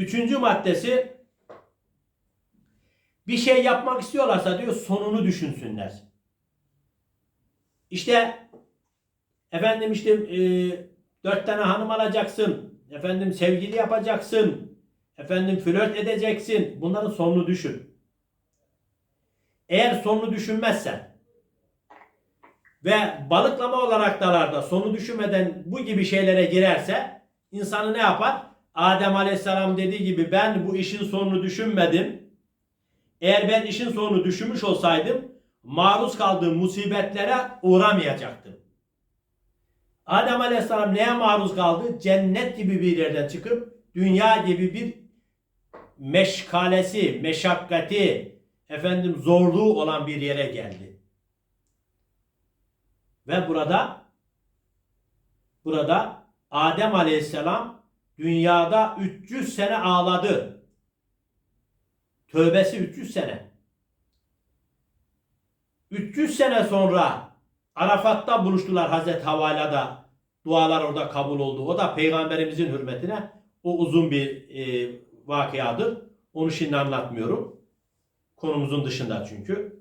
Üçüncü maddesi bir şey yapmak istiyorlarsa diyor sonunu düşünsünler. İşte efendim işte e, dört tane hanım alacaksın. Efendim sevgili yapacaksın. Efendim flört edeceksin. Bunların sonunu düşün. Eğer sonunu düşünmezsen ve balıklama olarak dalarda sonu düşünmeden bu gibi şeylere girerse insanı ne yapar? Adem Aleyhisselam dediği gibi ben bu işin sonunu düşünmedim. Eğer ben işin sonunu düşünmüş olsaydım maruz kaldığım musibetlere uğramayacaktım. Adem Aleyhisselam neye maruz kaldı? Cennet gibi bir yerden çıkıp dünya gibi bir meşkalesi, meşakkati, efendim zorluğu olan bir yere geldi. Ve burada burada Adem Aleyhisselam dünyada 300 sene ağladı. Tövbesi 300 sene. 300 sene sonra Arafat'ta buluştular Hazreti Havva'yla da dualar orada kabul oldu. O da peygamberimizin hürmetine o uzun bir e, vakıadır. Onu şimdi anlatmıyorum. Konumuzun dışında çünkü.